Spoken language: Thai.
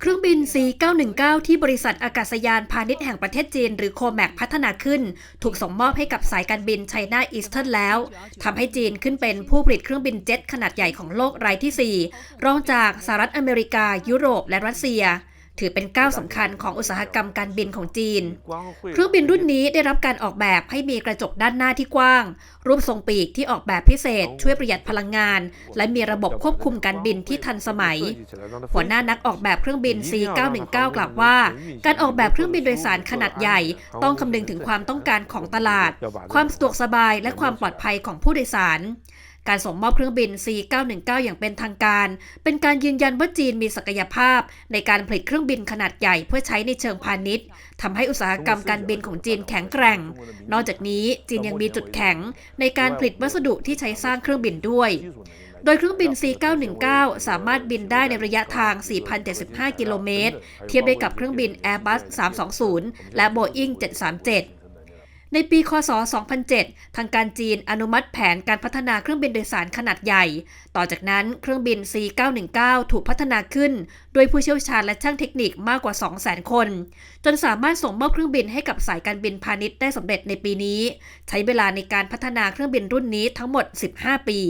เครื่องบิน C919 ที่บริษัทอากาศยานพาณิชย์แห่งประเทศจีน หรือโคแมกพัฒนาขึ้น ถูกส่งมอบให้กับสายการบินไชน่าอีสเทิร์นแล้ว ทำให้จีนขึ้นเป็นผู้ผลิตเครื่องบินเจ็ตขนาดใหญ่ของโลกรายที่ 4 รองจากสหรัฐอเมริกา ยุโรปและรัสเซีย ถือเป็นก้าวสำคัญของอุตสาหกรรมการบินของจีน เครื่องบินรุ่นนี้ได้รับการออกแบบให้มีกระจกด้านหน้าที่กว้าง รูปทรงปีกที่ออกแบบพิเศษ ช่วยประหยัดพลังงาน และมีระบบควบคุมการบินที่ทันสมัย หัวหน้านักออกแบบเครื่องบิน C919 กล่าวว่า การออกแบบเครื่องบินโดยสารขนาดใหญ่ ต้องคำนึงถึงความต้องการของตลาด ความสะดวกสบายและความปลอดภัยของผู้โดยสาร การส่งมอบเครื่องบิน C919 อย่างเป็นทางการ เป็นการยืนยันว่าจีนมีศักยภาพ ในการผลิตเครื่องบินขนาดใหญ่เพื่อใช้ในเชิงพาณิชย์ทำให้อุตสาหกรรมการบินของจีนแข็งแกร่ง นอกจากนี้จีนยังมีจุดแข็ง ในการผลิตวัสดุที่ใช้สร้างเครื่องบินด้วย โดยเครื่องบิน C919 สามารถบินได้ในระยะทาง 4,075 กิโลเมตร เทียบได้กับเครื่องบิน Airbus 320 และ Boeing 737 ในปี คศ 2007 ทางการจีนอนุมัติแผนการพัฒนาเครื่องบินโดยสารขนาดใหญ่ ต่อจากนั้นเครื่องบิน C919 ถูกพัฒนาขึ้น โดยผู้เชี่ยวชาญและช่างเทคนิคมากกว่า 200,000 คน จนสามารถส่งมอบเครื่องบินให้กับสายการบินพาณิชย์ได้สำเร็จในปีนี้ ใช้เวลาในการพัฒนาเครื่องบินรุ่นนี้ทั้งหมด 15 ปี